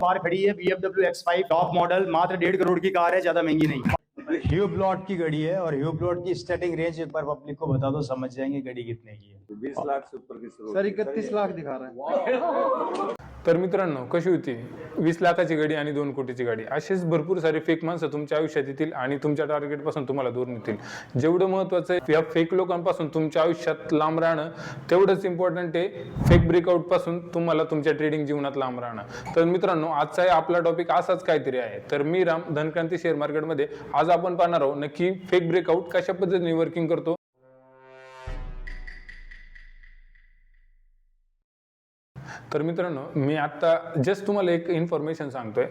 Car खड़ी है BMW X five top model मात्र डेढ़ करोड़ की कार है ज़्यादा महँगी नहीं। ह्यू प्लॉट की गाड़ी है और ह्यू प्लॉट की स्टार्टिंग रेंज एक बार पब्लिक को बता दो समझ जाएँगे गाड़ी कितने की है। बीस लाख से ऊपर की सर इकतीस लाख दिखा रहा है। तर मित्रांनो कशी होती? वीस लाखाची गाडी आणि दोन कोटीची गाडी. असेच भरपूर सारे फेक माणसं तुमच्या आयुष्यात येतील आणि तुमच्या टार्गेटपासून तुम्हाला दूर नेतील. जेवढं महत्वाचं आहे या फेक लोकांपासून तुमच्या आयुष्यात लांब राहणं तेवढंच इम्पॉर्टंट आहे. फेक ब्रेकआउटपासून तुम्हाला तुमच्या ट्रेडिंग जीवनात लांब राहणं. तर मित्रांनो आजचाही आपला टॉपिक असाच काहीतरी आहे. तर मी राम धनक्रांती शेअर मार्केटमध्ये आज आपण पाहणार आहोत नक्की फेक ब्रेकआउट कशा पद्धतीने वर्किंग करतो तर मित्रांनो मी आत्ता जस्ट तुम्हाला एक इन्फॉर्मेशन सांगतोय.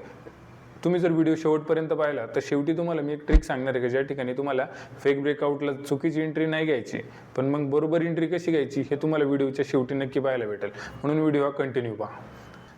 तुम्ही जर व्हिडिओ शेवटपर्यंत पाहिला तर शेवटी तुम्हाला मी एक ट्रिक सांगणार आहे की ज्या ठिकाणी तुम्हाला फेक ब्रेकआउटला चुकीची एंट्री नाही घ्यायची पण मग बरोबर एंट्री कशी घ्यायची हे तुम्हाला व्हिडिओच्या शेवटी नक्की पाहायला भेटेल. म्हणून व्हिडिओ हा कंटिन्यू पहा.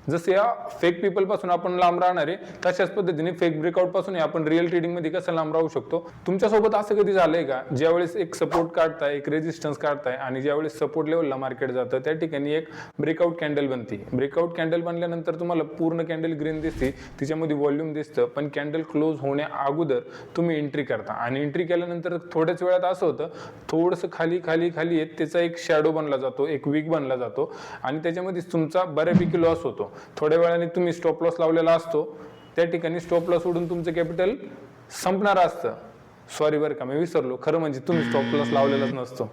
जसं या फेक पीपलपासून आपण लांब राहणार आहे तशाच पद्धतीने फेक ब्रेकआउटपासून आपण रिअल ट्रेडिंगमध्ये कसं लांब राहू शकतो? तुमच्यासोबत असं कधी झालंय का? ज्यावेळेस एक सपोर्ट काढताय एक रेजिस्टन्स काढताय आणि ज्यावेळेस सपोर्ट लेवलला मार्केट जातं त्या ठिकाणी एक ब्रेकआउट कॅन्डल बनते. ब्रेकआउट कॅन्डल बनल्यानंतर तुम्हाला पूर्ण कॅन्डल ग्रीन दिसते तिच्यामध्ये व्हॉल्यूम दिसतं पण कॅन्डल क्लोज होण्या अगोदर तुम्ही एंट्री करता. आणि एंट्री केल्यानंतर थोड्याच वेळात असं होतं थोडंसं खाली खाली खाली येत त्याचा एक शॅडो बनला जातो एक वीक बनला जातो आणि त्याच्यामध्ये तुमचा बऱ्यापैकी लॉस होतो. थोड्या वेळाने तुम्ही स्टॉप लॉस लावलेला असतो. त्या ठिकाणी स्टॉप लॉस उडून तुमचं कॅपिटल संपणार असतं. सॉरी बरं का मी विसरलो. खरं म्हणजे तुम्ही स्टॉप लॉस लावलेलाच नसतो.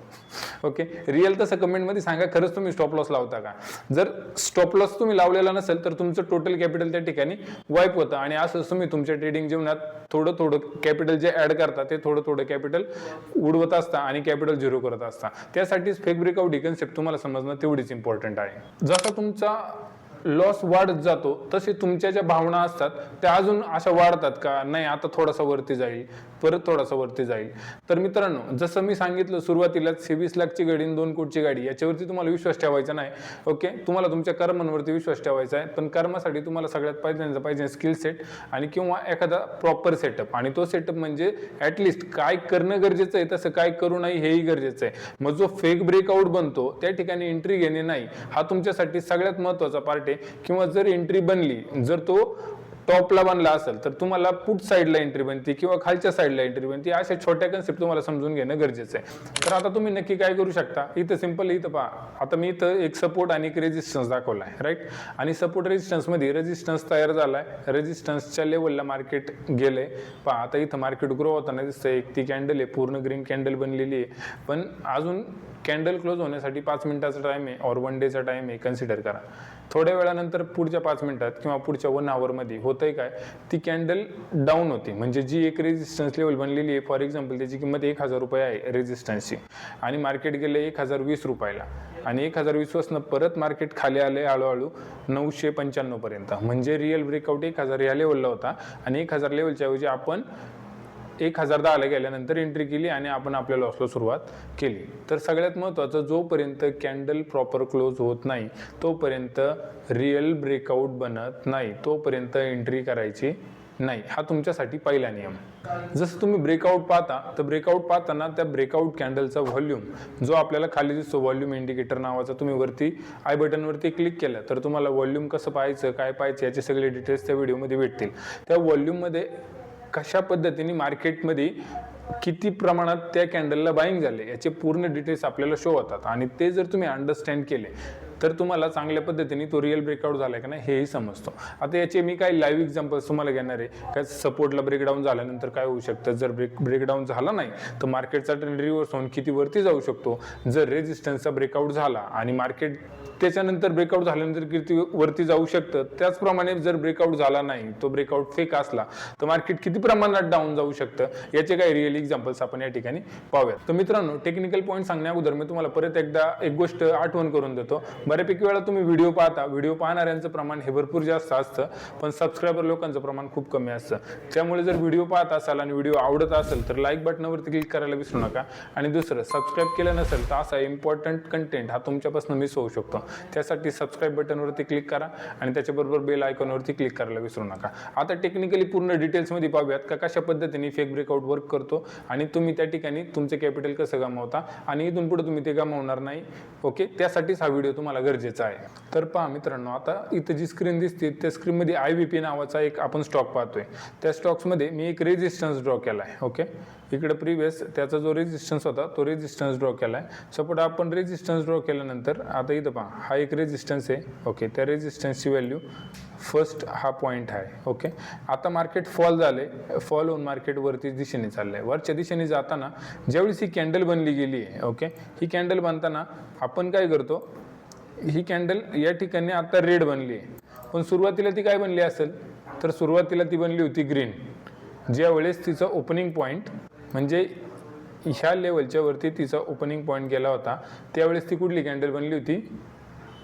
ओके रिअल तसं कमेंटमध्ये सांगा खरंच तुम्ही स्टॉप लॉस लावता का? जर स्टॉप लॉस तुम्ही लावलेला नसेल तर तुमचं टोटल कॅपिटल त्या ठिकाणी वाईप होतं. आणि असं तुम्ही तुमच्या ट्रेडिंग जीवनात थोडं थोडं कॅपिटल जे ऍड करता ते थोडं थोडं कॅपिटल उडवत असता आणि कॅपिटल झिरो करत असता. त्यासाठीच फेक ब्रेकआउट ही कन्सेप्ट तुम्हाला समजणं तेवढीच इम्पॉर्टंट आहे. जसा तुमचा लॉस वाढत जातो तसे तुमच्या ज्या भावना असतात त्या अजून अशा वाढतात का? नाही आता थोडासा वरती जाईल परत थोडासा वरती जाईल. तर मित्रांनो जसं मी सांगितलं सुरुवातीलाच हे वीस लाखची गाडी आणि दोन कोटची गाडी याच्यावरती तुम्हाला विश्वास ठेवायचा नाही. ओके तुम्हाला तुमच्या कर्मांवरती विश्वास ठेवायचा आहे. पण कर्मासाठी तुम्हाला सगळ्यात पहिल्यांदा पाहिजे स्किल सेट आणि किंवा एखादा प्रॉपर सेटअप आणि तो सेटअप म्हणजे ऍटलिस्ट काय करणं गरजेचं आहे तसं काय करू नाही हेही गरजेचं आहे. मग जो फेक ब्रेकआउट बनतो त्या ठिकाणी एंट्री घेणे नाही. हा तुमच्यासाठी सगळ्यात महत्त्वाचा पार्ट आहे. किंवा जर एंट्री बनली जर तो टॉपला बनला असेल तर तुम्हाला पुट साईडला एंट्री बनते किंवा खालच्या साईडला एंट्री बनते. अशा छोट्या कन्सेप्ट तुम्हाला समजून घेणं गरजेचं आहे. तर आता तुम्ही नक्की काय करू शकता? इथं सिंपल इथं पहा. आता मी इथं एक सपोर्ट आणि एक रेजिस्टन्स दाखवला आहे राईट आणि सपोर्ट रेजिस्टन्समध्ये रेजिस्टन्स तयार झाला आहे रेजिस्टन्सच्या लेवलला मार्केट गेलंय. पहा आता इथं मार्केट ग्रो होताना दिसतं एक ती कॅन्डल आहे पूर्ण ग्रीन कॅन्डल बनलेली आहे. पण अजून कॅन्डल क्लोज होण्यासाठी पाच मिनिटाचा टाइम आहे और वन डेचा टाइम आहे कन्सिडर करा. थोड्या वेळानंतर पुढच्या पाच मिनिटात किंवा पुढच्या वन आवरमध्ये होतंय काय? ती कॅन्डल डाऊन होती. म्हणजे जी एक रेजिस्टन्स लेवल बनलेली आहे फॉर एक्झाम्पल त्याची किंमत एक हजार रुपये आहे रेजिस्टन्सची आणि मार्केट गेलं एक हजार वीस रुपयाला. आणि एक हजार वीसपासून परत मार्केट खाली आले हळूहळू नऊशे पंच्याण्णवपर्यंत म्हणजे रिअल ब्रेकआउट एक हजार या लेवलला होता. आणि एक हजार लेवलच्या ऐवजी आपण एक हजार आले गेल्यानंतर एंट्री केली आणि आपण आपल्या लॉसला सुरुवात केली. तर सगळ्यात महत्त्वाचं जोपर्यंत कॅन्डल प्रॉपर क्लोज होत नाही तोपर्यंत रिअल ब्रेकआउट बनत नाही तोपर्यंत एंट्री करायची नाही. हा तुमच्यासाठी पहिला नियम. जसं तुम्ही ब्रेकआउट पाहता तर ब्रेकआउट पाहताना त्या ब्रेकआउट कॅन्डलचा व्हॉल्यूम जो आपल्याला खाली दिसतो व्हॉल्यूम इंडिकेटर नावाचा तुम्ही वरती आय बटनवरती क्लिक केलं तर तुम्हाला व्हॉल्यूम कसं पाहायचं काय पाहायचं याचे सगळे डिटेल्स त्या व्हिडिओमध्ये भेटतील. त्या व्हॉल्यूममध्ये कशा पद्धतीने मार्केटमध्ये किती प्रमाणात त्या कॅन्डलला बाईंग झाले याचे पूर्ण डिटेल्स आपल्याला शो होतात. आणि ते जर तुम्ही अंडरस्टँड केले तर तुम्हाला चांगल्या पद्धतीने तो रिअल ब्रेकआउट झाला का नाही हेही समजतो. आता याचे मी काही लाईव्ह एक्झाम्पल्स तुम्हाला घेणार आहे. काय सपोर्टला ब्रेकडाऊन झाल्यानंतर काय होऊ शकतं? जर ब्रेक ब्रेकडाऊन झाला नाही तर मार्केटचा ट्रेंड रिव्हर्स होऊन किती वरती जाऊ शकतो? जर रेजिस्टन्सचा ब्रेकआउट झाला आणि मार्केट त्याच्यानंतर ब्रेकआउट झाल्यानंतर किती वरती जाऊ शकतं? त्याचप्रमाणे जर ब्रेकआउट झाला नाही तो ब्रेकआउट फेक असला तर मार्केट किती प्रमाणात डाऊन जाऊ शकतं? याचे काही रिअल एक्झाम्पल्स आपण या ठिकाणी पाहूयात. तर मित्रांनो टेक्निकल पॉईंट सांगण्या अगोदर मी तुम्हाला परत एकदा एक गोष्ट आठवण करून देतो. बऱ्यापैकी वेळा तुम्ही व्हिडिओ पाहता. व्हिडिओ पाहणाऱ्यांचं प्रमाण हे भरपूर जास्त असतं पण सबस्क्रायबर लोकांचं प्रमाण खूप कमी असतं. त्यामुळे जर व्हिडिओ पाहत असाल आणि व्हिडिओ आवडत असेल तर लाईक बटनावरती क्लिक करायला विसरू नका. आणि दुसरं सबस्क्राईब केलं नसेल तर असा इम्पॉर्टंट कंटेंट हा तुमच्यापासून मिस होऊ शकतो. त्यासाठी सबस्क्राईब बटनवरती क्लिक करा आणि त्याच्याबरोबर बेल आयकॉनवरती क्लिक करायला विसरू नका. आता टेक्निकली पूर्ण डिटेल्समध्ये पाहूयात का कशा पद्धतीने फेक ब्रेकआउट वर्क करतो आणि तुम्ही त्या ठिकाणी तुमचे कॅपिटल कसं गमावता आणि इथून पुढे तुम्ही ते गमावणार नाही. ओके त्यासाठीच हा व्हिडिओ तुम्हाला तुम्हाला गरजेचं आहे. तर पहा मित्रांनो आता इथं जी स्क्रीन दिसते त्या स्क्रीनमध्ये आय व्ही पी नावाचा एक आपण स्टॉक पाहतोय. त्या स्टॉक्समध्ये मी एक रेजिस्टन्स ड्रॉ केला आहे ओके इकडे प्रिव्हियस त्याचा जो रेजिस्टन्स होता तो रेजिस्टन्स ड्रॉ केला आहे सपोर्ट आपण रेजिस्टन्स ड्रॉ केल्यानंतर आता इथं पहा हा एक रेजिस्टन्स आहे ओके त्या रेजिस्टन्सची व्हॅल्यू फर्स्ट हा पॉईंट आहे ओके आता मार्केट फॉल झाले फॉल होऊन मार्केट वरती दिशेने चाललं आहे वरच्या दिशेने जाताना ज्यावेळेस ही कॅन्डल बनली गेली आहे ओके ही कॅन्डल बनताना आपण काय करतो ही कॅन्डल या ठिकाणी आता रेड बनली आहे. पण सुरुवातीला ती काय बनली असेल? तर सुरुवातीला ती बनली होती ग्रीन. ज्या वेळेस तिचा ओपनिंग पॉईंट म्हणजे ह्या लेवलच्या वरती तिचा ओपनिंग पॉईंट गेला होता त्यावेळेस ती कुठली कॅन्डल बनली होती?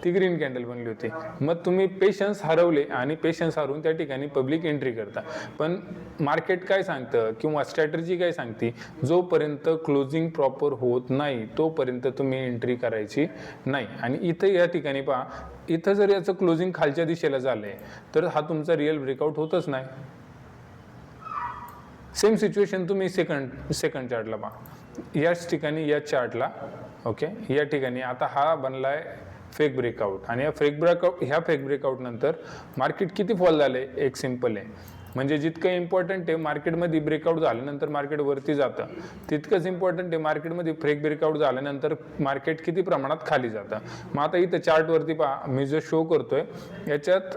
ती ग्रीन कॅन्डल बनली होती. मग तुम्ही पेशन्स हरवले आणि पेशन्स हरवून त्या ठिकाणी पब्लिक एंट्री करता. पण मार्केट काय सांगतं किंवा स्ट्रॅटर्जी काय सांगते? जोपर्यंत क्लोजिंग प्रॉपर होत नाही तोपर्यंत तुम्ही एंट्री करायची नाही. आणि इथं या ठिकाणी पहा इथं जर याचं क्लोजिंग खालच्या दिशेला झालंय तर हा तुमचा रिअल ब्रेकआउट होतच नाही. सेम सिच्युएशन तुम्ही सेकंड सेकंड चार्टला पहा. याच ठिकाणी या चार्टला ओके या ठिकाणी आता हा बनलाय फेक ब्रेकआउट आणि या फेक ब्रेकआउट ह्या फेक ब्रेकआउट नंतर मार्केट किती फॉल झाले? एक सिंपल आहे. म्हणजे जितकं इम्पॉर्टंट आहे मार्केटमध्ये ब्रेकआउट झाल्यानंतर मार्केट वरती जातं. तितकंच इम्पॉर्टंट आहे मार्केटमध्ये फेक ब्रेकआउट झाल्यानंतर मार्केट किती प्रमाणात खाली जातं. मग आता इथं चार्टवरती पहा. मी जो शो करतोय याच्यात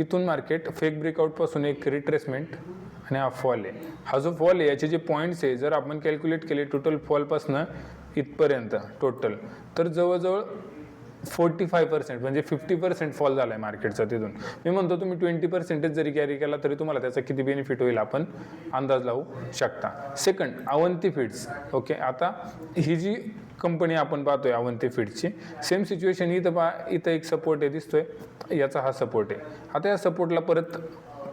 इथून मार्केट फेक ब्रेकआउटपासून एक रिट्रेसमेंट आणि हा फॉल आहे. हा जो फॉल आहे याचे जे पॉईंट्स आहे जर आपण कॅल्क्युलेट केले टोटल फॉलपासनं इथपर्यंत टोटल तर जवळजवळ फोर्टी फाय पर्सेंट म्हणजे फिफ्टी पर्सेंट फॉल झाला आहे मार्केटचा तिथून. मी म्हणतो तुम्ही ट्वेंटी पर्सेंटेज जरी कॅरी केला तरी तुम्हाला त्याचा किती बेनिफिट होईल आपण अंदाज लावू शकता. सेकंड अवंती फीड्स ओके आता ही जी कंपनी आपण पाहतोय अवंती फीड्सची सेम सिच्युएशन इथं पा इथं एक सपोर्ट आहे दिसतोय. याचा हा सपोर्ट आहे. आता या सपोर्टला परत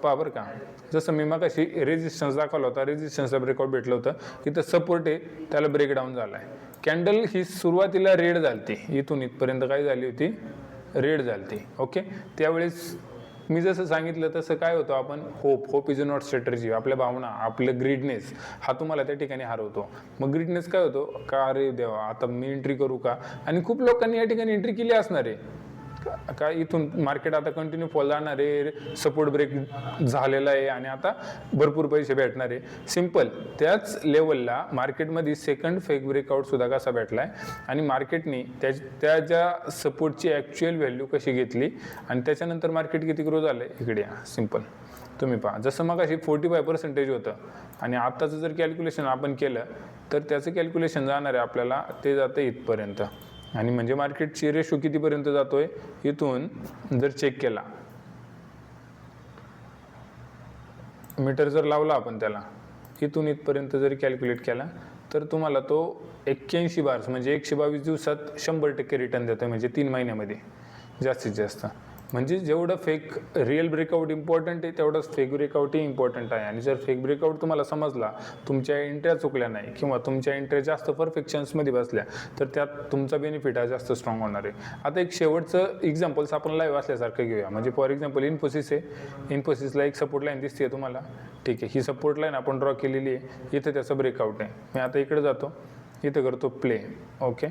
पहा बरं का. जसं मी मग अशी रेजिस्टन्स दाखवला होता रेजिस्टन्सचा ब्रेकआउट भेटलं होतं. इथं सपोर्ट आहे त्याला ब्रेकडाऊन झाला आहे कॅन्डल ही सुरुवातीला रेड झालती. इथून इथपर्यंत काय झाली होती? रेड झालती. ओके त्यावेळेस मी जसं सांगितलं तसं काय होतं? आपण hope hope is a not strategy आपल्या भावना आपलं ग्रीडनेस हा तुम्हाला त्या ठिकाणी हरवतो. मग ग्रीडनेस काय होतो? का अरे देवा आता मी एंट्री करू का? आणि खूप लोकांनी या ठिकाणी एंट्री केली असणार आहे. का- इथून मार्केट आता कंटिन्यू फॉल जाणार आहे सपोर्ट ब्रेक झालेला आहे आणि आता भरपूर पैसे भेटणार आहे. सिंपल त्याच लेवलला मार्केटमध्ये सेकंड फेक ब्रेकआउट सुद्धा कसा भेटला आहे आणि मार्केटने त्या त्या ज्या सपोर्टची ॲक्च्युअल व्हॅल्यू कशी घेतली? आणि त्याच्यानंतर मार्केट किती ग्रो झालं आहे इकडे सिंपल तुम्ही पहा. जसं मग अशी फोर्टी फाय पर्सेंटेज होतं आणि आत्ताचं जर कॅल्क्युलेशन आपण केलं तर त्याचं कॅल्क्युलेशन जाणार आहे आपल्याला. ते जातं इथपर्यंत. आणि म्हणजे मार्केटची रेशो कितीपर्यंत जातोय इथून जर चेक केला. मीटर जर लावला आपण त्याला इथून इथपर्यंत जरी कॅल्क्युलेट केला तर तुम्हाला तो एक्क्याऐंशी बार्स म्हणजे एकशे बावीस दिवसात शंभर टक्के रिटर्न देतोय म्हणजे तीन महिन्यामध्ये जास्तीत जास्त. म्हणजे जेवढं फेक रिअल ब्रेकआउट इम्पॉर्टंट आहे तेवढंच फेक ब्रेकआउटही इम्पॉर्टंट आहे. आणि जर फेक ब्रेकआउट तुम्हाला समजला तुमच्या एंट्र्या चुकल्या नाही किंवा तुमच्या एंट्र्या जास्त परफेक्शन्समध्ये बसल्या तर त्यात तुमचा बेनिफिट हा जास्त स्ट्रॉंग होणार आहे. आता एक शेवटचं एक्झाम्पल्स आपण लाईव्ह असल्यासारखं घेऊया. म्हणजे फॉर एक्झाम्पल इन्फोसिस आहे. इन्फोसिसला एक सपोर्ट लाईन दिसते तुम्हाला. ठीक आहे. ही सपोर्ट लाईन आपण ड्रॉ केलेली आहे. इथं त्याचं ब्रेकआउट आहे. मी आता इकडे जातो. इथं करतो प्ले ओके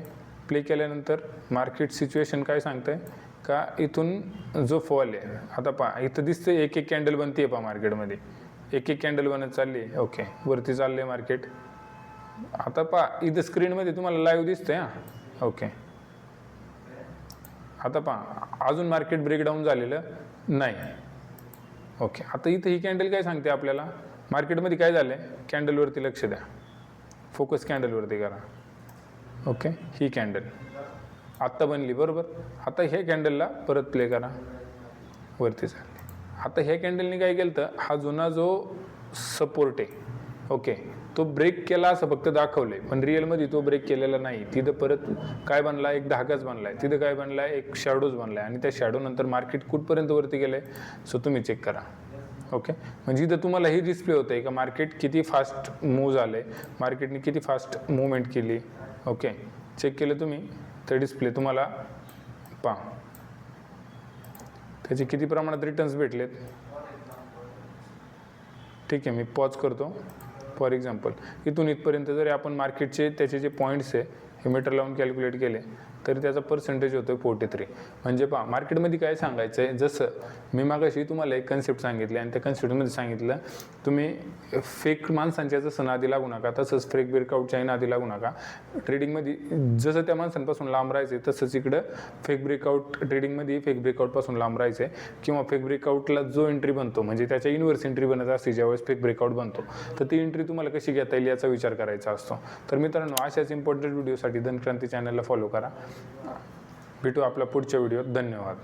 प्ले केल्यानंतर मार्केट सिच्युएशन काय सांगतंय? का इथून जो फॉल आहे. आता पहा इथं दिसतं एक एक कॅन्डल बनते पहा मार्केटमध्ये एक एक कॅन्डल बनत चालली आहे ओके वरती चाललं आहे मार्केट आता पहा इथं स्क्रीनमध्ये तुम्हाला लाईव्ह दिसतंय हां. ओके आता पहा अजून मार्केट ब्रेकडाऊन झालेलं नाही. ओके आता इथं ही कॅन्डल काय सांगते आपल्याला? मार्केटमध्ये काय झालं आहे कॅन्डलवरती लक्ष द्या. फोकस कॅन्डलवरती करा. ओके ही कॅन्डल आत्ता बनली बरोबर? आता ह्या कॅन्डलला परत प्ले करा. वरती चालली आता ह्या कॅन्डलनी काय केलं तर हा जुना जो सपोर्ट आहे ओके तो ब्रेक केला असं फक्त दाखवलंय. पण रिअलमध्ये तो ब्रेक केलेला नाही. तिथं परत काय बनला एक धागाच बनलाय. तिथं काय बनलाय? एक शॅडोज बनलाय. आणि त्या शॅडो नंतर मार्केट कुठपर्यंत वरती गेलंय? सो तुम्ही चेक करा. ओके म्हणजे इथं तुम्हाला हे डिस्प्ले होतं आहे का मार्केट किती फास्ट मूव्ह झालं आहे मार्केटने किती फास्ट मुवमेंट केली? ओके चेक केलं तुम्ही? तर डिस्प्ले तुम्हाला पहा. त्याचे किती प्रमाणात रिटर्न्स भेटलेत? ठीक आहे मी पॉज करतो. फॉर एक्झाम्पल इथून इथपर्यंत जरी आपण मार्केटचे त्याचे जे पॉईंट्स आहे हे मीटर लावून कॅल्क्युलेट केले तरी त्याचा पर्सेंटेज होतो फोर्टी थ्री म्हणजे पहा मार्केटमध्ये काय सांगायचं आहे जसं मी मागाशी तुम्हाला एक कन्सेप्ट सांगितली आणि त्या कन्सेप्टमध्ये सांगितलं तुम्ही फेक माणसांच्या जसं नादी लागू नका तसंच फेक ब्रेकआउटच्याही नादी लागू नका. ट्रेडिंगमध्ये जसं त्या माणसांपासून लांब राहायचे तसंच इकडं फेक ब्रेकआउट ट्रेडिंगमध्ये फेक ब्रेकआउटपासून लांब राहायचे किंवा फेक ब्रेकआउटला जो एंट्री बनतो म्हणजे त्याच्या इन्व्हर्स एंट्री बनत असते ज्यावेळेस फेक ब्रेकआउट बनतो तर ती एंट्री तुम्हाला कशी घेता येईल याचा विचार करायचा असतो. तर मित्रांनो अशाच इम्पॉर्टंट व्हिडिओसाठी धनक्रांती चॅनलला फॉलो करा. भेटू आपल्या पुढच्या व्हिडिओत. धन्यवाद.